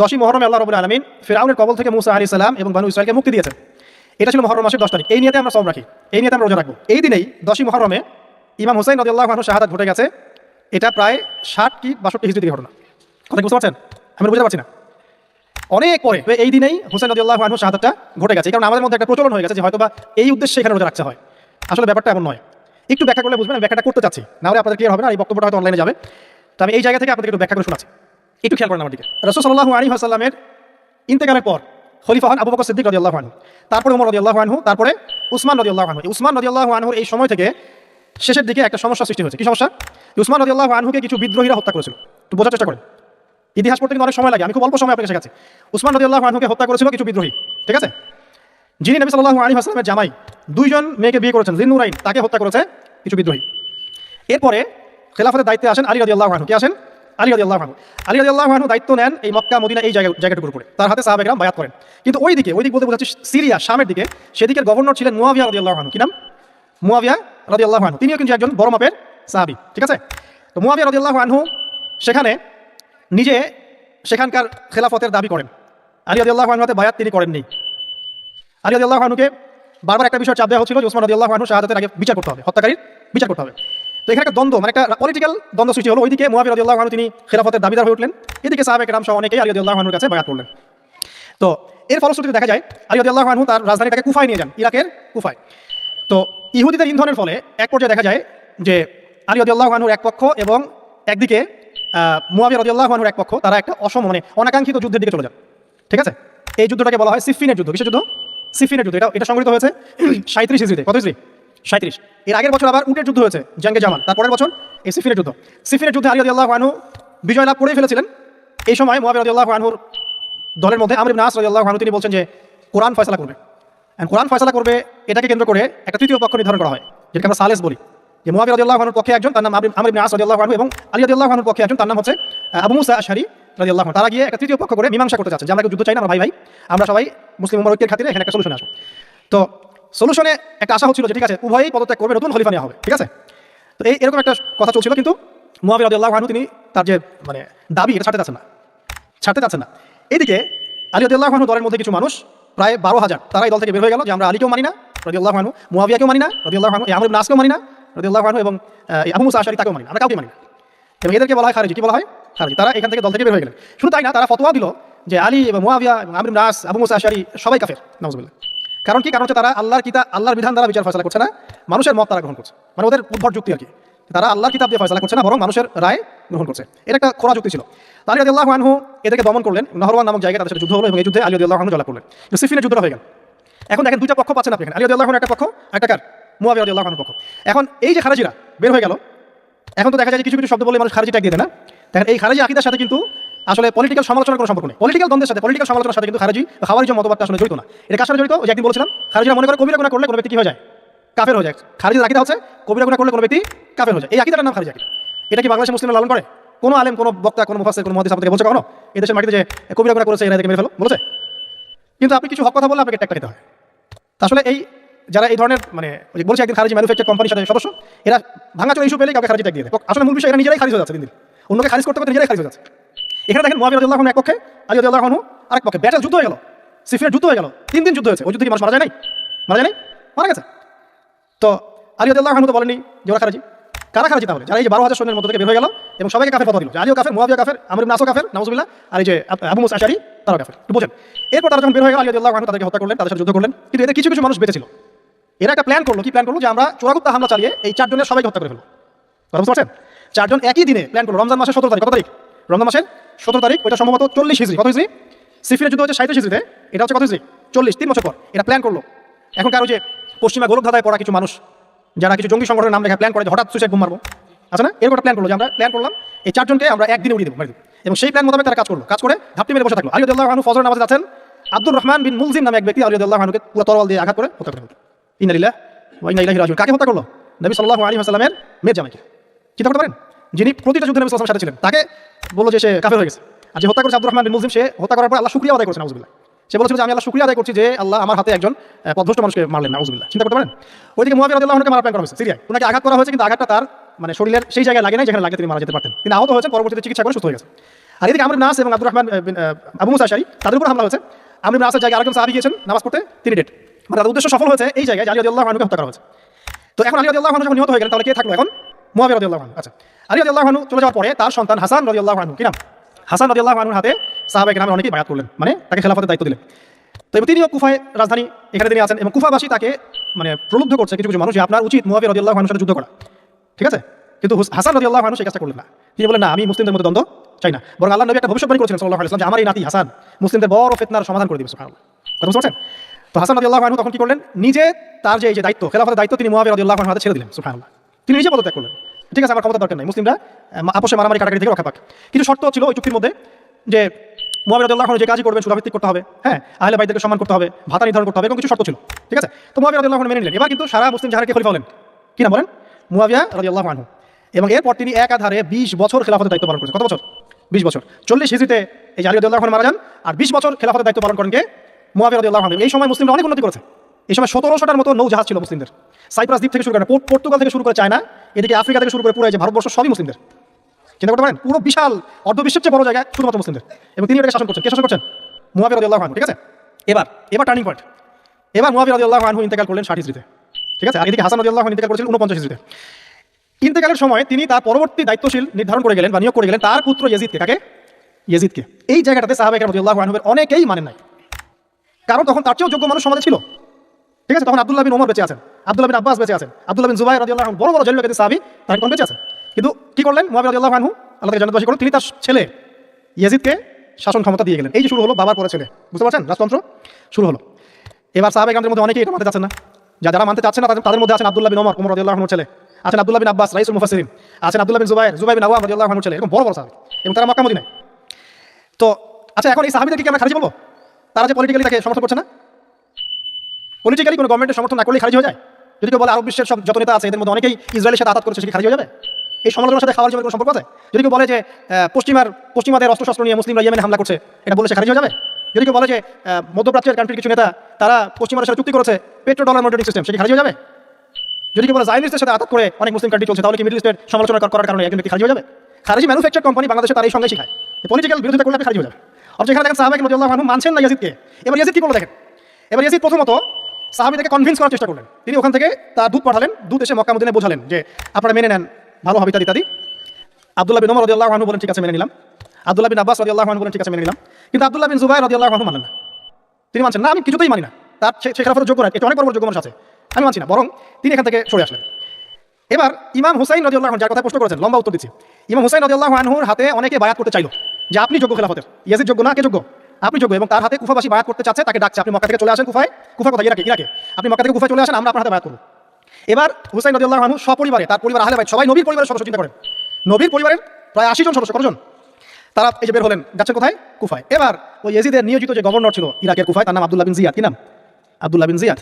দশই মহরমে আল্লাহ রবুল আলমিন ফেরাউনের কবল থেকে মুসা আলি সালাম এবং বানু ইসরায়েলকে মুক্তি দিয়েছেন। এটা ছিল মহরম মাসের দশ তারিখ। এই নিয়ে আমরা সব রাখি। এই নিয়ে আমরা রোজা রাখব। এই দিনেই দশই মহরমে ইমাম হোসেন রদিয়াল্লাহ আনহু শাহাদাত ঘটে গেছে। এটা প্রায় ষাট কি বাষট্টি হিজড়ি ঘটনা। কথা বুঝতে পারছেন? আমি বুঝতে পারছি না। অনেক পরে এই দিনেই হোসেন রদিয়াল্লাহ আনহু শাহাদাতটা ঘটে গেছে। কারণ আমাদের মধ্যে একটা প্রচলন হয়ে গেছে যে হয়তো বা এই উদ্দেশ্যে এখানে রোজা রাখতে হয়। আসলে ব্যাপারটা এমন নয়। একটু ব্যাখ্যা করলে বুঝবেন ব্যাখ্যাটা করতে চাচ্ছি। না হলে আপনাদের ক্লিয়ার হবে না এই বক্তব্যটা হয়তো অনলাইনে যাবে। তো আমি এই জায়গা থেকে আপনাদের একটু ব্যাখ্যা করে শোনাচ্ছি। একটু খেয়াল করেন আমার দিকে। রসুল সাল্লাহ আলী আসাল্লামের ইন্তেকালের পর খলিফা হন আবু বকর সিদ্দিক রদিয়াল্লাহ আনহু। তারপরে উমর রদিয়াল্লাহ আনহু, তারপরে উসমান রদিয়াল্লাহ আনহু। এই উসমান রদিয়াল্লাহ আনহুর এই সময় থেকে শেষের দিকে একটা সমস্যা সৃষ্টি হয়েছে। কি সমস্যা? উসমান রদিয়াল্লাহ আনহুকে কিছু বিদ্রোহীরা হত্যা করেছিল। একটু বোঝার চেষ্টা করেন। ইতিহাস পড়তে কিন্তু অনেক সময় লাগে। আমি খুব অল্প সময় আপনাকে শেখাচ্ছি। উসমান রদিয়াল্লাহ আনহুকে হত্যা করেছিল কিছু বিদ্রোহী। ঠিক আছে? যিনি নবী সাল্লাহ আলী হাসলামের জামাই, দুইজন মেয়েকে বিয়ে করেছেন, জিন্নুরাইন, তাকে হত্যা করেছে কিছু বিদ্রোহী। এরপরে খেলাফতের দায়িত্বে আসেন আলী রদিয়াল্লাহ আনহু। কে আসেন? আলী রদিয়াল্লাহ আনহু। আলী রদিয়াল্লাহ আনহু দায়িত্ব নেন এই মক্কা, মদিনা, এই জায়গা জায়গাটুকুর উপরে। তার হাতে সাহাবেকরাম বায়াত করেন। কিন্তু ওই দিকে ওই দিক বলতে বোঝাচ্ছি সিরিয়া, শামের দিকে, সেদিকের গভর্নর ছিলেন মুয়াবিয়া রদিয়াল্লাহ আনহু। কি নাম? মুয়াবিয়া রদিয়াল্লাহ আনহু। তিনিও কিন্তু একজন বড় মাপের সাহাবি। ঠিক আছে? তো মুয়াবিয়া রদিয়াল্লাহ আনহু সেখানে নিজে সেখানকার খেলাফতের দাবি করেন। আলী রদিয়াল্লাহ আনহুতে বায়াত তিনি করেননি। আলী আল্লাহ আনহুকে বারবার একটা বিষয় চাপ দেওয়া হচ্ছিল যে ওসমান রদিয়াল্লাহ আনহু শাহাদাতের আগে বিচার করতে হবে, হত্যাকারীর বিচার করতে হবে। তো এখানে একটা দ্বন্দ্ব মানে একটা পলিটিক্যাল দ্বন্দ্ব সৃষ্টি হলো। ওইদিকে মুয়াবির রদিয়াল্লাহ আনহু তিনি খেলাফতের দাবিদার হয়ে উঠলেন। এদিকে সাহাবেক রাম সহ অনেকেই আলী রদিয়াল্লাহ আনহুর কাছে বায়াত করলেন। তো এর ফলশ্রুতিতে দেখা যায়, আলী রদিয়াল্লাহ আনহু তার রাজধানীটাকে কুফায় নিয়ে যান, ইরাকের কুফায়। তো ইহুদিদের ইন্ধনের ফলে এক পর্যায়ে দেখা যায় যে আলী রদিয়াল্লাহ আনহুর এক পক্ষ এবং একদিকে মুয়াবিয়া রদিয়াল্লাহ আনহুর এক পক্ষ, তারা একটা অসম মানে অনাকাঙ্ক্ষিত যুদ্ধের দিকে চলে যান। ঠিক আছে? এই যুদ্ধটাকে বলা হয় সিফিনের যুদ্ধ। কিসের যুদ্ধ? সিফিনের যুদ্ধ। এটা এটা সংগঠিত হয়েছে সাঁত্রিশ ইসরিতে কত ইসরি সাঁত্রিশ এর আগের বছর আবার উটের যুদ্ধ হয়েছে জঙ্গে জামান। তারপরের বছর এই সিফিনের যুদ্ধ। সিফিনের যুদ্ধে আলী আল্লাহ আনহু বিজয় লাভ করেই ফেলেছিলেন। এই সময় মোহাবির আল্লাহ আনহুর দলের মধ্যে আমরিব নাস আল্লাহ আনহু, তিনি বলছেন যে, কোরআন ফয়সলা করবে। And কোরআন ফয়সলা করবে, এটাকে কেন্দ্র করে একটা তৃতীয় পক্ষ নির্ধারণ করা হয়, যেটাকে আমরা সালেস বলি। যে মোহাবির আল্লাহ আনহুর পক্ষে একজন, তার নাম আমরিব নাস আল্লাহ আনহু এবং আলী আল্লাহ পক্ষে একজন, তার নাম হচ্ছে আবু মুসা আশারি রাজি আল্লাহ তারা গিয়ে একটা তৃতীয় পক্ষ করে মীমাংসা করতে চাচ্ছেন যে আমরা যুদ্ধ চাই না, আমরা ভাই ভাই, আমরা সবাই মুসলিম উমর খাতিরে এখানে একটা সলিউশন আসব। তো সলিউশনে একটা আশা হচ্ছিল যে ঠিক আছে উভয়ই পদত্যাগ করবে নতুন খলিফা নেওয়া হবে ঠিক আছে? তো এই এরকম একটা কথা চলছিল কিন্তু মুয়াবির রাদিয়াল্লাহু আনহু তিনি তার যে মানে দাবি এটা ছাড়তে চাচ্ছেন না ছাড়তে চাচ্ছেন না। এদিকে আলী রাদিয়াল্লাহু আনহু দলের মধ্যে কিছু মানুষ প্রায় বারো হাজার তারা এই দল থেকে বের হয়ে গেল যে আমরা আলীকেও মানি না রাদিয়াল্লাহু আনহু মুয়াবিয়াকেও মানি না রাদিয়াল্লাহু আনহু এই আমর নাসকেও মানি না রাদিয়াল্লাহু আনহু এবং আহ, এই আবু মুসা আশারি তাকেও মানি না আমরা কাউকে মানি না। এবং এদেরকে বলা হয় খারিজি কি বলা হয়? খারিজি তারা এখান থেকে দল থেকে বের হয়ে গেলেন। শুধু তাই না তারা ফতোয়া দিল যে আলী এবং মুয়াবিয়া এবং আমর ইবনে নাস আবু মুসা আশারি সবাই কাফের নাউজুবিল্লাহ। কারণ কি? কারণ হচ্ছে তারা আল্লাহর কিতাব আল্লাহর বিধান দ্বারা বিচার ফয়সলা করছে না, মানুষের মত তারা গ্রহণ করছে। মানে ওদের উদ্ভট যুক্তি আর কি। তারা আল্লাহর কিতাব দিয়ে ফয়সলা করছে না, বরং মানুষের রায় গ্রহণ করছে। এটা একটা খোরা যুক্তি ছিল। আলী আল্লাহ আনহু এদেরকে দমন করলেন। নহরওয়ান নামক জায়গায় তাদের সাথে যুদ্ধ হলো এবং এই যুদ্ধে আলী আল্লাহ আনহু জলা করলেন। সিফিনের যুদ্ধ হয়ে গেল। এখন দেখেন দুইটা পক্ষ পাচ্ছেন আপনি আলী আল্লাহ একটা পক্ষ একটা কার? মুয়াবিয়া আল্লাহ পক্ষ। এখন এই যে খারাজিরা বের হয়ে গেল, এখন তো দেখা যায় কিছু কিছু শব্দ বলে মানুষ খারাজি ট্যাগ দেয় না। দেখেন এই খারাজি আকিদার সাথে কিন্তু আসলে পলিটিক্যাল সমালোচনার কোনো সম্পর্ক নেই। পলিটিক্যাল দ্বন্দ্বের সাথে পলিটিক্যাল সমালোচনার সাথে কিন্তু খারাজি বা খাওয়ারি মতবাদটা আসলে জড়িত না। এটা কার সাথে জড়িত? যে একদিন বলেছিলাম, খারাজিরা মনে করে কবিরা গুণা করলে কোনো ব্যক্তি কি হয়ে যায়? কাফের হয়ে যায়। খারিজের আকিদা হচ্ছে, কবিরা গুণা করলে কোনো ব্যক্তি কাফের হয়ে যায়। এই আকিদার নাম খারিজ আকিদা। এটা কি বাংলাদেশের মুসলিম লালন করে? কোনো আলেম, কোনো বক্তা, কোনো মুফাসসির, কোনো মহাদিস আপনাকে বলছে কখনো? এই দেশের মাটিতে যে কবিরা গুণা করেছে, এরা এদেরকে মেরে ফেলো। বলেছে? কিন্তু আপনি কিছু হক কথা বললে আপনাকে ট্যাগটা দিতে হয়। আসলে এই যারা এই ধরনের মানে বলছে একদিন খারিজ ম্যানুফ্যাকচার কোম্পানির সাথে সদস্য, এরা ভাঙাচোর ইস্যু পেলে কাউকে খারিজ ট্যাগ দিয়ে দেয়। আসলে মূল বিষয় এরা নিজেরাই খারিজ হয়ে যাচ্ছে দিন। অন্যকে খারিজ করতে করতে নিজেরাই খারিজ হয়ে যাচ্ছে। এখানে দেখেন মুয়াবিয়া রাদিয়াল্লাহু আনহু এক পক্ষে, আলী আনহু আরেক পক্ষে। ব্যাটেল যুদ্ধ হয়ে গেল। সিফিনের যুদ্ধ হয়ে গেল। তিন দিন যুদ্ধ হয়েছে। ওই যুদ্ধে কি মানুষ মারা যায় নাই? মারা যায় নাই? মারা গেছে। তো আলী আনহু তো বলেনি যে ওরা খারাজি। কারা খারাজি তাহলে? যারা এই যে বারো হাজার সৈন্যের মধ্যে থেকে বের হয়ে গেল এবং সবাইকে কাফের কথা দিল। আলীও কাফের মুয়াবিয়া কাফের, আমর আসও কাফের, নাউজুবিল্লাহ, আর এই যে আবু মুসা আশারি তারাও কাফের। তো বুঝেন, এরপর তারা যখন বের হয়ে গেল, আলী রাদিয়াল্লাহু তাদেরকে হত্যা করলেন, তাদের সাথে যুদ্ধ করলেন। কিন্তু এদের কিছু কিছু মানুষ বেঁচে ছিল। এরা একটা প্ল্যান করল। কি প্ল্যান করল? যে আমরা চোরাগুপ্তা হামলা চালিয়ে এই চারজনের সবাইকে হত্যা করে ফেলব। বুঝতে পারছেন? চারজন একই দিনে প্ল্যান করল। রমজান মাসের সতেরো তারিখ, কত তারিখ? রমজান মাসের সতেরো তারিখ ওটা সম্ভবত চল্লিশ হিজড়ি কত হিজড়ি সিফিনের যুদ্ধ হচ্ছে সাঁত্রিশ হিজড়িতে এটা হচ্ছে কত হিজড়ি চল্লিশ, তিন বছর পর। এটা প্ল্যান করল। এখন কারও যে পশ্চিমা গোলক ধাঁধায় পড়া কিছু মানুষ, যারা কিছু জঙ্গি সংগঠনের নাম লেখা প্ল্যান করে হঠাৎ সুইসাইড বোম মারবো। আছে না? এরকম প্ল্যান করল যে আমরা প্ল্যান করলাম, এই চারজনকে আমরা একদিনে উড়িয়ে দেবো এবং সেই প্ল্যান মোতাবেক তারা কাজ করল। কাজ করে ধাপটি মেরে বসে থাকল। আলিউদ্দাহ আনু ফজর নামাজে আছেন আব্দুর রহমান বিন মুলজিম নামে এক ব্যক্তি আলিউদ্দাহ আনুকে পুরো তরল দিয়ে আঘাত করে হত্যা করে। ইনালিল্লাহ ইন্না রাজিউন। কাকে হত্যা করল? নবী সাল্লাল্লাহু আলাইহি ওয়াসাল্লামের মেয়ের জামাইকে। চিন্তা করতে পারেন? যিনি প্রতিটা যুদ্ধে নবী সাথে ছিলেন, তাকে বলল যে সে কাফের হয়ে গেছে। আর যে হত্যা করেছে আব্দুর রহমান বিন মুলজিম সে হত্যা করার পর আল্লাহ শুকরিয়া আদায় করেছে নাউজুবিল্লাহ। সে বলেছিল যে আমি আল্লাহ শুক্রিয়া আদায় করছি যে আল্লাহ আমার হাতে একজন পথভ্রষ্ট মানুষকে মারলেন, নাউজুবিল্লাহ। চিন্তা করতে পারেন? ওইদিকে রাদিয়াল্লাহু আনহুকে মারার প্ল্যান করা হয়েছে, সিরিয়ায়। ওনাকে আঘাত করা হয়েছে, কিন্তু আঘাতটা তার মানে শরীরের সেই জায়গায় লাগে নাই যেখানে লাগে তিনি মারা যেতে পারতেন। তিনি আহত হয়েছেন, পরবর্তীতে চিকিৎসা করে সুস্থ হয়ে গেছে আর এদিকে আমর নাস এবং আব্দুর রহমান আবু মুসা আশারি, তাদের উপর হামলা হয়েছে। আমর নাসের জায়গায় আরেকজন সাহাবি গিয়েছেন, নামাজ পড়তে, তিনি ডেট মানে তাদের উদ্দেশ্য সফল হয়েছে এই জায়গায় আলী আল্লাহ আনুকে হত্যা করা হয়েছে। তো এখন আলী আল্লাহ যখন নিহত হয়ে গেলেন, তাহলে কে থাকল এখন? রাদিয়াল্লাহু আনহু। আচ্ছা। আলী রাদিয়াল্লাহু আনহু চলে যাওয়ার পরে তার সন্তান হাসান রাদিয়াল্লাহু আনহু, কি নাম? হাসান রাদিয়াল্লাহু আনহুর হাতে সাহাবায়ে কেরামের অনেকেই বায়াত করলেন মানে তাকে খেলাফতের দায়িত্ব দিলেন। তো এবার তিনিও কুফায় রাজধানী এখানে তিনি আছেন এবং কুফাবাসী তাকে মানে প্রলুব্ধ করছে কিছু কিছু মানুষ আপনার উচিত মুয়াবিয়া রাদিয়াল্লাহু আনহুর সাথে যুদ্ধ করা। ঠিক আছে? কিন্তু হুস- হাসান রাদিয়াল্লাহু আনহু সেই কাজটা করলেন না। তিনি বলেন না, আমি মুসলিমদের মধ্যে দ্বন্দ্ব চাই না। বরং আল্লাহ নবী একটা ভবিষ্যৎবাণী করেছিলেন সাল্লাল্লাহু আলাইহি ওয়াসাল্লাম যে আমার এই নাতি হাসান মুসলিমদের বড় ফিতনার সমাধান করে দিবে, সুবহানাল্লাহ। কথা বুঝতে তো হাসান রাদিয়াল্লাহু আনহু তখন কি করলেন? নিজে তার যে এই যে দায়িত্ব, খেলাফতের দায়িত্ব তিনি রাদিয়াল্লাহু আনহু হাতে ছেড়ে দিলেন, সুবহানাল্লাহ। তিনি নিজে পদত্যাগ করলেন। ঠিক আছে, আমার ক্ষমতা দরকার নেই। মুসলিমরা আপোষে মারামারি কাটাকাটি থেকে রক্ষা পাক। কিছু শর্ত ছিল ওই চুক্তির মধ্যে যে আনহু যে কাজই করবেন, সুরাভিত্তিক করতে হবে হ্যাঁ? আহলে বাইতদেরকে সম্মান করতে হবে, ভাতা নির্ধারণ করতে হবে, এবং কিছু শর্ত ছিল। ঠিক আছে? তো রাদিয়াল্লাহু মেনে নিলেন। এবার কিন্তু সারা মুসলিম জাহারকে খলিফা হলেন? কি না বলেন? মুয়াবিয়া রাদিয়াল্লাহু আনহু। এবং এরপর তিনি একাধারে বিশ বছর খেলাফতের দায়িত্ব পালন করেছেন। কত বছর? বিশ বছর। চল্লিশ হিজড়িতে এই আলী রাদিয়াল্লাহু মারা যান, আর বিশ বছর খেলাফতের দায়িত্ব পালন করেন কে মুয়াবিয়া রাদিয়াল্লাহু আনহু। এই সময় মুসলিমরা অনেক উন্নতি করেছে। এই সময় সতেরোশোটার মতো নৌ জাহাজ ছিল মুসলিমদের। সাইপ্রাস দ্বীপ থেকে শুরু করে পর্তুগাল থেকে শুরু করে চায়না, এদিকে আফ্রিকা থেকে শুরু করে পুরো যে ভারতবর্ষ, সবই মুসলিমদের। চিন্তা করতে পারেন, পুরো বিশাল অর্ধ বিশ্বের চেয়ে বড় জায়গায় শুধুমাত্র মুসলিমদের। এবং তিনি এটাকে শাসন করছেন। কে শাসন করছেন? রাদিয়াল্লাহু আনহু, ঠিক আছে? এবার এবার টার্নিং পয়েন্ট এবার মুয়াবিয়া রাদিয়াল্লাহু আনহু ইন্তেকাল করলেন ষাট হিজরিতে ঠিক আছে? আর এদিকে হাসান আনহু ইন্তেকাল করেছিলেন উনপঞ্চাশ হিজরিতে ইন্তেকালের সময় তিনি তার পরবর্তী দায়িত্বশীল নির্ধারণ করে গেলেন বা নিয়োগ করে গেলেন তার পুত্র ইয়েজিদকে। কাকে? ইয়েজিদকে। এই জায়গাটাতে রাদিয়াল্লাহু আনহুর অনেকেই মানেন নাই। কারণ তখন তার চেয়েও যোগ্য মানুষ সমাজে ছিল। ঠিক আছে? তখন আব্দুল্লাহ বিন ওমর বেঁচে আছেন। আব্দুল্লাহ বিন আব্বাস বেঁচে আছেন। আব্দুল্লাহ বিন জুবাই আনহু বড় বড় জলিল ব্যক্তি সাহাবী, তারা তখন বেঁচে আছেন কিন্তু কি করলেন? মুয়াবিয়া রাদিয়াল্লাহু আনহু আল্লাহ তাকে জান্নাতবাসী করলেন। তিনি তার ছেলে ইয়াজিদকে শাসন ক্ষমতা দিয়ে গেলেন। এই যে শুরু হলো বাবার পরে ছেলে। বুঝতে পারছেন? রাজতন্ত্র শুরু হলো। এবার সাহাবে গ্রামদের মধ্যে অনেকেই এটা মানতে চাচ্ছেন না। যা যারা মানতে চাচ্ছেন না, তাদের- মধ্যে আছেন আব্দুল্লাহ বিন ওমর ওমর রাদিয়াল্লাহু আনহুর ছেলে। আছেন আব্দুল্লাহ বিন আব্বাস, রাইসুল মুফাসসিরিন। আছেন আব্দুল্লাহ বিন জুবাইর জুবাই বিন আওয়াম রাদিয়াল্লাহু আনহুর ছেলে। এরকম বড় বড় সাহাবী। এবং তারা মক্কা মদিনায়। তো আচ্ছা এখন এই সাহাবীদেরকে কি আমরা খারিজ বলব? তারা যে পলিটিক্যালি তাকে সমর্থন করছে না? পলিটিক্যালি কোনো গভর্নমেন্টের সমর্থন না করলে খারিজ হয়ে যায়? যদি কেউ বলে আরব বিশ্বের সব যত নেতা আছে, এদের মধ্যে অনেকেই ইসরায়েলের সাথে আঘাত করেছে সেটি খারিজ হয়ে যাবে? এই সমালোচনার সাথে খাওয়ার জীবনের কোনো সম্পর্ক আছে? যদি কেউ বলে যে পশ্চিমার, পশ্চিমাদের অস্ত্রশস্ত্র নিয়ে মুসলিমরা ইয়েমেনে হামলা করছে, এটা বলে সে খারিজ হয়ে যাবে? যদি কেউ বলে যে মধ্যপ্রাচ্যের কান্ট্রির কিছু নেতা, তারা পশ্চিমাদের সাথে চুক্তি করেছে পেট্রো ডলার মনিটরিং সিস্টেম সেটি খারিজ হয়ে যাবে? যদি কেউ বলে জাইনিস্টের সাথে আঘাত করে অনেক মুসলিম কান্ট্রি চলছে, তাহলে কি মিডল ইস্টের সমালোচনা করার কারণে একজন ব্যক্তি খারিজ হয়ে যাবে? খারিজি ম্যানুফ্যাকচার কোম্পানি বাংলাদেশে তার সঙ্গে শিখায় পলিটিক্যাল বিরোধিতা করলে খারিজ হয়ে যাবে অথচ এখানে দেখেন সাহাবাহিক রাদিয়াল্লাহু আনহু মানছেন না ইয়াজিদকে। এবার ইয়াজিদ কি করল দেখেন? এবার ইয়াজিদ প্রথমত সাহাবিদেরকে কনভিন্স করার চেষ্টা করলেন। তিনি ওখান থেকে তার দুধ পাঠালেন দুধ এসে মক্কা মদিনায় বোঝালেন যে, আপনারা মেনে নেন, ভালো হবে ইত্যাদি ইত্যাদি। আব্দুল্লাহ বিন ওমর আনহু বলেন, ঠিক আছে, মেনে নিলাম। আব্দুল্লাহ বিন আব্বাস রাদিয়াল্লাহু আনহু বলেন, ঠিক আছে, মেনে নিলাম। কিন্তু আব্দুল্লাহ বিন জুবাইর রাদিয়াল্লাহু আনহু মানেন না। তিনি মানছেন, না, আমি কিছুতেই মানি না। তার সে সে যোগ্য না এটা অনেক বড় যোগ্য মানুষ আছে। আমি মানছি না। বরং তিনি এখান থেকে সরে আসলেন। এবার ইমাম হুসাইন রাদিয়াল্লাহু আনহু যার কথা প্রশ্ন করেছেন, লম্বা উত্তর দিচ্ছি। ইমাম হুসাইন রাদিয়াল্লাহু আনহুর হাতে অনেকে বায়াত করতে চাইলো যে, আপনি যোগ্য খেলাফতের। ইয়াজিদ যোগ্য না? কে যোগ্য? আপনি যোগ্য এবং তার হাতে কুফাবাসী বায়াত করতে চাচ্ছে, তাকে ডাকছে। আপনি মক্কা থেকে চলে আসেন কুফায়? কুফা কোথায় ইরাকে ইরাকে। আপনি মক্কা থেকে কুফায় চলে আসেন, আমরা আপনার হাতে বায়াত করব। এবার হুসাইন রাদিয়াল্লাহু আনহু সপরিবারে, তার পরিবার আহলে বাইত, সবাই নবীর পরিবারের সদস্য চিন্তা করেন। নবীর পরিবারের প্রায় আশি জন সদস্য, কতজন? তারা এই যে বের হলেন, যাচ্ছেন কোথায়? কুফায়। এবার ওই ইয়াজিদের নিয়োজিত যে গভর্নর ছিল ইরাকের কুফায়, তার নাম আব্দুল্লাহ বিন জিয়াদ। কি নাম? আব্দুল্লাহ বিন জিয়াদ।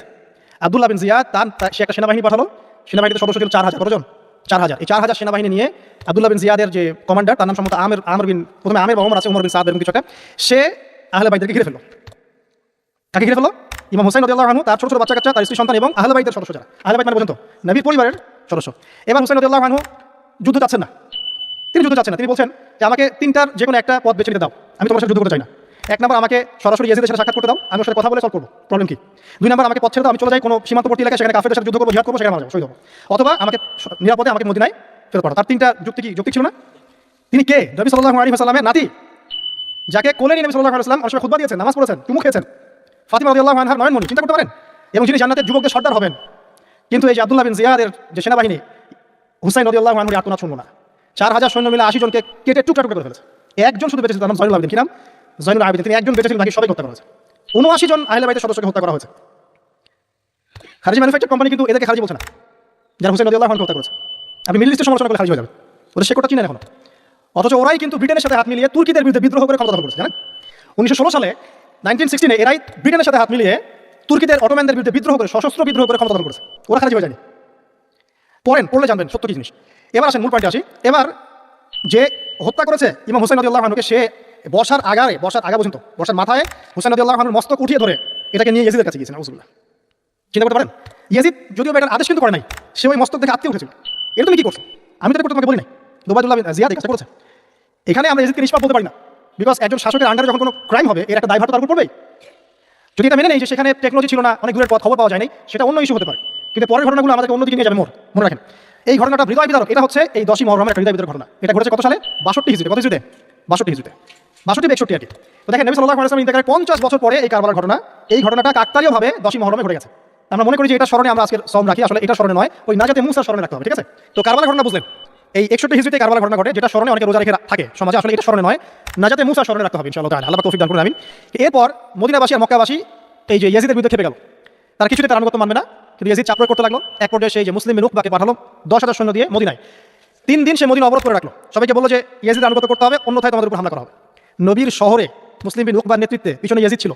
আব্দুল্লাহ বিন জিয়াদ, তার সে একটা সেনাবাহিনী পাঠালো। সেনাবাহিনীতে সদস্য ছিল চার হাজার, কতজন? চার হাজার। এই চার হাজার সেনাবাহিনী নিয়ে আব্দুল্লাহ বিন জিয়াদের যে কমান্ডার, তার নাম সম্ভবত আমের, আমর বিন, প্রথমে আমের বা ওমর আছে, ওমর বিন সাদ এরকম কিছু একটা, সে আহলে বাইদেরকে ঘিরে ফেলল। কাকে ঘিরে ফেলল? ইমাম হোসেন রদিয়াল্লাহ আনহু, তার ছোট ছোট বাচ্চা কাচ্চা তার স্ত্রী সন্তান এবং আহলে বাইদের সদস্য যারা। আহলে বাইত মানে পর্যন্ত নবীর পরিবারের সদস্য। এবার হোসেন রদিয়াল্লাহ আনহু যুদ্ধ চাচ্ছেন না। তিনি যুদ্ধ চাচ্ছেন না। তিনি বলছেন যে, আমাকে তিনটার যে কোনো একটা পথ বেছে নিতে দাও। আমি তোমার যুদ্ধ করতে চাই না। এক নম্বর, আমাকে সরাসরি ইয়াজিদের সাথে সাক্ষাৎ করতে দাও। আমি সাথে কথা বলে সলভ করব। প্রবলেম কি? দুই নম্বর, আমাকে পথ ছেড়ে দাও। আমি চলে যাই কোনো সীমান্তবর্তী এলাকায়, সেখানে কাফেরদের সাথে যুদ্ধ করব, জিহাদ করব, সেখানে মারা যাব, শহীদ হব। অথবা আমাকে নিরাপদে আমাকে মদিনায় ফেরত পাঠাও। তার তিনটা যুক্তি কি? যুক্তি ছিল না? তিনি কে? নবী সাল্লাল্লাহু আলাইহি ওয়াসাল্লামের নাতি? যাকে কোলে নিয়ে আলাইহি ওয়াসাল্লাম অবশ্যই খুতবা দিয়েছেন, নামাজ পড়েছেন চুমু খেয়েছেন। ফাতিমা রাদিয়াল্লাহু আনহার নয়নমণি চিন্তা করতে পারেন? এবং যিনি জান্নাতের যুবকদের সর্দার হবেন। কিন্তু এই যে আব্দুল্লাহ বিন জিয়াদের যে সেনাবাহিনী, হুসাইন রাদিয়াল্লাহু আনহুর আত্মনাথ শুনলো না। চার হাজার সৈন্য মিলে আশি জনকে কেটে টুকরা টুকরা করে ফেলেছে। একজন শুধু বেঁচেছিল তার নাম জয়নুল আবেদিন। কি নাম? জয়নুল আবেদিন। তিনি একজন বেঁচেছিলেন বাকি সবাই হত্যা করা হয়েছে। উনআশি জন আহলে বাইতের সদস্যকে হত্যা করা হয়েছে। খারিজি ম্যানুফ্যাকচার কোম্পানি কিন্তু এদেরকে খারিজি বলছে না, যারা হুসেন রাদিয়াল্লাহু আনহু হত্যা করেছে। আপনি মিডল ইস্টের সমালোচনা করলে খারিজ হয়ে যাবে। ওদের শেকড়টা চিনেন এখন অথচ ওরাই কিন্তু ব্রিটেনের সাথে হাত মিলিয়ে তুর্কিদের বিরুদ্ধে বিদ্রোহ করে ক্ষমতা করেছে, জানেন? উনিশশো ষোলো সালে নাইনটিন সিক্সটিনে এরাই ব্রিটেনের সাথে হাত মিলিয়ে তুর্কিদের অটোম্যানদের বিরুদ্ধে বিদ্রোহ করে, সশস্ত্র বিদ্রোহ করে ক্ষমতা করেছে। ওরা হয়ে যায়নি পড়েন, পড়লে জানবেন, সত্য কি জিনিস। এবার আসেন মূল পয়েন্টে আসি। এবার যে হত্যা করেছে ইমাম হোসেন আদিউল্লাহ খানুকে সে বসার আগারে, বসার আগা পর্যন্ত, বসার মাথায় হোসেন আদিউল্লাহ খানুর মস্তক উঠিয়ে ধরে এটাকে নিয়ে ইয়াজিদের কাছে গিয়েছেন আউজুল্লাহ চিন্তা করতে পারেন? ইয়াজিদ যদিও এটার আদেশ কিন্তু করে নাই, সে ওই মস্তক থেকে আত্মীয় উঠেছিল এটা তুমি কি করছ? আমি তো করতে তোমাকে বলি নাই। দোবায়দুল্লাহ বিন জিয়াদ এই করেছে। এখানে আমরা এজিদকে নিষ্পাপ বলতে পারি না। বিকজ একজন শাসকের আন্ডারে যখন কোনো ক্রাইম হবে, এর একটা দায়ভার তার উপর পড়বেই। যদি এটা মেনে নেই যে সেখানে টেকনোলজি ছিল না, অনেক দূরের পথ, খবর পাওয়া যায়নি, সেটা অন্য ইস্যু হতে পারে। কিন্তু পরের ঘটনাগুলো আমাদেরকে অন্যদিকে নিয়ে যাবে মোর মনে রাখেন, এই ঘটনাটা হৃদয় বিদারক। এটা হচ্ছে এই দশই মহরমের একটা হৃদয় বিদারক ঘটনা। এটা ঘটেছে কত সালে? বাষট্টি হিজড়িতে। কত হিজড়িতে? বাষট্টি হিজড়িতে। বাষট্টি একষট্টি আর কি। তো দেখেন, নবী সাল্লাহ আলাইহি ইন্তেকালের পঞ্চাশ বছর পরে এই কারবালার ঘটনা, এই ঘটনাটা কাকতালীয়ভাবে দশই মহরমে ঘটে গেছে। আমরা মনে করি যে এটা স্মরণে আমরা আজকে সম রাখি। আসলে এটা স্মরণে নয়, ওই নাজাতে মুসার স্মরণে রাখতে হবে, ঠিক আছে? তো কারবালার ঘটনা বুঝলেন। এই একষট্টি হিজড়িতে কারবালার ঘটনা ঘটে, যেটা স্মরণে অনেকে রোজা রেখে থাকে সমাজে। আসলে এটা স্মরণে নয়। নাজাতে মুসার স্মরণে রাখতে হবে, ইনশাআল্লাহ তাআলা। আল্লাহ তৌফিক দান করুন, আমিন। এরপর মদিনাবাসী আর মক্কাবাসী, এই যে ইয়াজিদের বিরুদ্ধে খেপে গেল। তার কিছুতে তার আনুগত্য মানবে না, কিন্তু ইয়াজিদ চাপ করতে লাগল। এক পর্যায়ে সেই যে মুসলিম নুকবাকে পাঠালো, দশ হাজার সৈন্য দিয়ে মদিনায়। তিন দিন সে মদিনা অবরোধ করে রাখল। সবাইকে বলল যে ইয়াজিদ আনুগত্য করতে হবে, অন্যথায় তোমাদের উপর হামলা করা হবে। নবীর শহরে মুসলিম বিন উকবার নেতৃত্বে পিছনে ইয়াজিদ ছিল।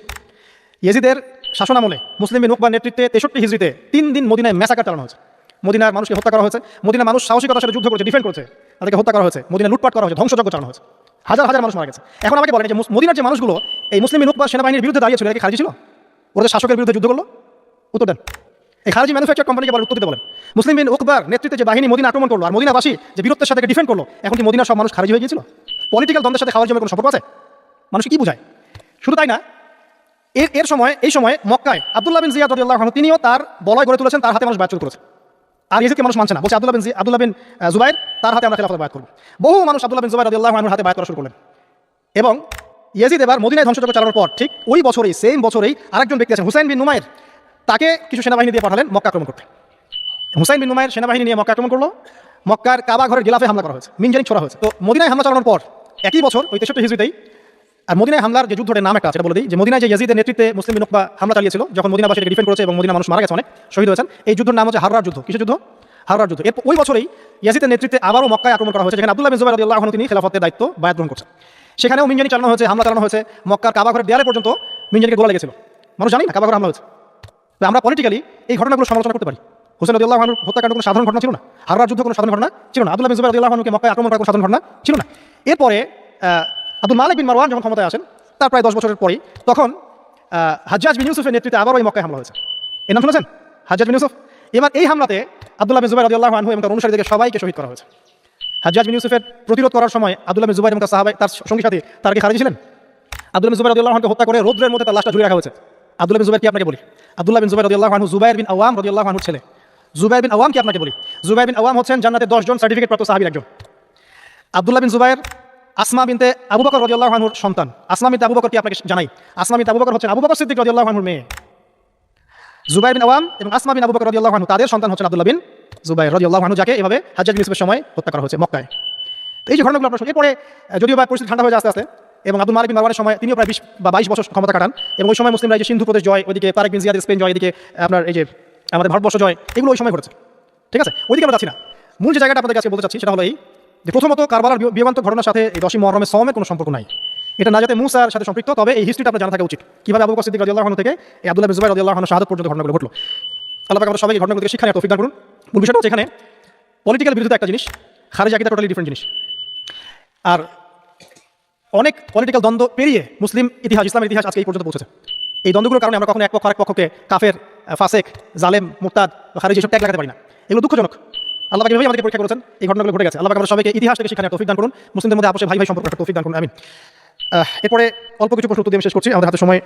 ইয়াজিদের শাসনামলে মুসলিম বিন উকবার নেতৃত্বে তেষট্টি হিজড়িতে তিন দিন মদিনায় ম্যাসাকার চালানো হয়েছে। মদিনার মানুষকে হত্যা করা হয়েছে। মদিনার মানুষ সাহসিকতার সাথে যুদ্ধ করেছে ডিফেন্ড করেছে, তাদেরকে হত্যা করা হয়েছে মদিনা লুটপাট করা হয়েছে, ধ্বংসযজ্ঞ চালানো হয়েছে। হাজার হাজার মানুষ মারা গেছে। এখন আমাকে বলেন যে মদিনার যে মানুষগুলো, এই মুসলিম উকবার সেনাবাহিনীর বিরুদ্ধে দাঁড়িয়েছিল কি খারিজি ছিল? ওদের শাসকের বিরুদ্ধে যুদ্ধ করল? উত্তর দেন। এই খারিজি ম্যানুফ্যাকচার কোম্পানিকে বলেন, উত্তর দিতে বলেন। মুসলিম বিন উকবার নেতৃত্বে যে বাহিনী মদিনা আক্রমণ করল, আর মদিনাবাসী যে বীরত্বের সাথে ডিফেন্ড করল, এখন কি মদিনার সব মানুষ খারিজি হয়ে গিয়েছিল? পলিটিক্যাল দ্বন্দ্বের সাথে খাওয়ার জন্য কোনো সম্পর্ক আছে? মানুষ কি বুঝায়? শুধু তাই না, এর এর সময়, এই সময় মক্কায় আব্দুল্লাহ বিন জিয়াদ আনহু তিনিও তার বলয় গড়ে তুলেছেন, তার হাতে মানুষ শুরু করেছে। আর ইয়েজিদকে মানুষ মানছে না। বলছে আব্দুল্লাহ বিন আব্দুল্লাহ বিন জুবাইর, তার হাতে আমরা খেলাফত করব। বহু মানুষ আব্দুল্লাহ বিন জুবাইর রাদিয়াল্লাহু আনহুর হাতে বায়াত করা শুরু করলেন। এবং ইয়াজিদ এবার মদিনায় ধ্বংসযজ্ঞ চালানোর পর ঠিক ওই বছরেই সেম বছরেই আরেকজন ব্যক্তি আছেন হুসাইন বিন নুমাইর। তাকে কিছু সেনাবাহিনী দিয়ে পাঠালেন মক্কা আক্রমণ করতে। হুসাইন বিন নুমাইর সেনাবাহিনী নিয়ে মক্কা আক্রমণ করল। মক্কার কাবা ঘরের গিলাফে হামলা করা হয়েছে। মিনজানিক ছোড়া হয়েছে। তো মদিনায় হামলা চালানোর পর একই বছর, ওই তেষট্টি হিজড়িতেই আর মদিনায় হামলার যে যুদ্ধের নাম একটা এটা বলে দিই। যে মদিনায় যে ইয়াজিদের নেতৃত্বে মুসলিম বিনুকবা হামলা চালিয়েছিল, যখন মদিনাবাসীকে ডিফেন্ড করেছে এবং মদিনা মানুষ মারা গেছে অনেক, শহীদ হয়েছেন, এই যুদ্ধের নাম হচ্ছে হাররার যুদ্ধ। কিসের যুদ্ধ? হাররার যুদ্ধ। ওই বছরেই ইয়াজিদের নেতৃত্বে আবারও মক্কায় আক্রমণ করা হয়েছে, যেখানে আব্দুল্লাহ বিন জুবাইর তিনি খেলাফতের দায়িত্ব বায়াত গ্রহণ করছেন। সেখানেও মিনজানি চালানো হয়েছে, হামলা চালানো হয়েছে, মক্কার কাবা ঘরের দেয়ালে পর্যন্ত মিনজানিকে গোলা লেগেছিল। মানুষ জানি না, কাবা ঘরে হামলা হয়েছে। আমরা পলিটিক্যালি এই ঘটনাগুলো সমালোচনা করতে পারি। হোসেন রদিয়াল্লাহ আনুর হত্যাকাণ্ড কোনো সাধারণ ঘটনা ছিল না? হাররার যুদ্ধ কোনো সাধারণ ঘটনা ছিল না? আব্দুল্লাহ বিন জুবাইর রাদিয়াল্লাহু আনহুকে মক্কায় আক্রমণ করা কোনো সাধারণ ঘটনা ছিল না? এরপরে আব্দুল মালিক বিন মারওয়ান যখন ক্ষমতায় আসেন, তার প্রায় দশ বছরের পরেই তখন হাজ্জাজ বিন ইউসুফের নেতৃত্বে আবারও এই মক্কায় হামলা হয়েছে। এর নাম শুনেছেন? হাজ্জাজ বিন ইউসুফ? এবার এই হামলাতে আব্দুল্লাহ বিন জুবাইর রাদিয়াল্লাহু আনহু এবং তার অনুসারীদেরকে সবাইকে শহীদ করা হয়েছে। হাজ্জাজ বিন ইউসুফের প্রতিরোধ করার সময় আব্দুল্লাহ বিন জুবাইর এবং তার সাহাবাই তার সঙ্গী সাথী তার কি খারিজি ছিলেন। আব্দুল্লাহ বিন জুবাইর রাদিয়াল্লাহু আনহুকে হত্যা করে রৌদ্রের মধ্যে তার লাশটা ঝুলিয়ে রাখা হয়েছে। আব্দুল্লাহ বিন জুবাইর কি আপনাকে বলি। আব্দুল্লাহ বিন জুবাইর রাদিয়াল্লাহু আনহু, জুবাইর বিন আওয়াম রাদিয়াল্লাহু আনহুর ছেলে। জুবাইর বিন আওয়াম কি আপনাকে বলি। জুবাইর বিন আওয়াম হচ্ছেন জান্নাতে দশজন সার্টিফিকেট প্রাপ্ত সাহাবীর একজন। আব্দুল্লাহ বিন জুবাইর আসমা বিনতে আবু বকর রাদিয়াল্লাহু আনহুর সন্তান। আসমা বিনতে আবু বকর কি আপনাকে জানাই। আসমা আবু বকর হচ্ছেন আবু বকর সিদ্দিক রাদিয়াল্লাহু আনহুর মেয়ে। জুবাইর বিন আওয়াম এবং আসমা বিন আবু বকর রাদিয়াল্লাহু তাদের সন্তান হচ্ছেন আব্দুল্লাহ বিন জুবাইর রাদিয়াল্লাহু আনহু, যাকে এভাবে বিন ইউসুফের সময় হত্যা করা হয়েছে মক্কায়। তো এই যে ঘটনাগুলো আপনার এরপরে যদিও বা পরিস্থিতি ঠান্ডা হয়ে আস্তে আস্তে, এবং আব্দুল মালিক বিন মারওয়ানের সময় তিনিও প্রায় বিশ বা বাইশ বছর ক্ষমতা কাটান, এবং ওই সময় মুসলিমরা এই যে সিন্ধু প্রদেশ জয়, ওইদিকে তারেক বিন জিয়াদ স্পেন জয়, এদিকে আপনার এই যে আমাদের ভারতবর্ষ জয়, এগুলো ওই সময় ঘটেছে। ঠিক আছে? ওইদিকে আমরা যাচ্ছি না। মূল যে জায়গাটা আপনাদের কাছে বলতে চাচ্ছি, সেটা হলো এই যে প্রথমত কারবালার বিয়- বিয়োগান্ত ঘটনার সাথে এই দশই মহরমের সমের কোনো সম্পর্ক নাই। এটা না যাতে মুসার সাথে সম্পৃক্ত, তবে এই হিস্ট্রিটা আপনার জানা থাকা উচিত। কীভাবে আবু সিদ্দিক রাদিয়াল্লাহু থেকে এই আব্দুল্লাহ রাদিয়াল্লাহু আনহু শাহাদাত পর্যন্ত ঘটনাগুলো ঘটলো। আল্লাহ পাক আমাদের সবাইকে ঘটনাগুলো থেকে শিক্ষা নিয়ে করুন। মূল বিষয়টা হচ্ছে এখানে পলিটিক্যাল বিরোধিতা একটা জিনিস, খারেজ আকিদা টোটালি ডিফারেন্ট জিনিস। আর অনেক পলিটিক্যাল দ্বন্দ্ব পেরিয়ে মুসলিম ইতিহাস, ইসলামের ইতিহাস আজকে এই পর্যন্ত পৌঁছেছে। এই দ্বন্দ্বগুলোর কারণে আমরা কখনো এক পক্ষ আরেক পক্ষকে কাফের, ফাসেক, জালেম মুক্তাদ খারিজ এসব ট্যাগ লাগাতে পারি না। এগুলো দুঃখজনক। আল্লাহ পাক আমাদের পরীক্ষা করেছেন। এই ঘটনাগুলো ঘটে গেছে। আল্লাহ আমরা সবাইকে ইতিহাস থেকে শিক্ষা নেওয়া তৌফিক দান করুন। মুসলিমদের মধ্যে আপসে ভাই ভাই সম্পর্ক তৌফিক দান করুন। আহ, এরপরে অল্প কিছু প্রশ্ন উত্তর দিয়ে আমি শেষ করছি। আমাদের হাতে সময়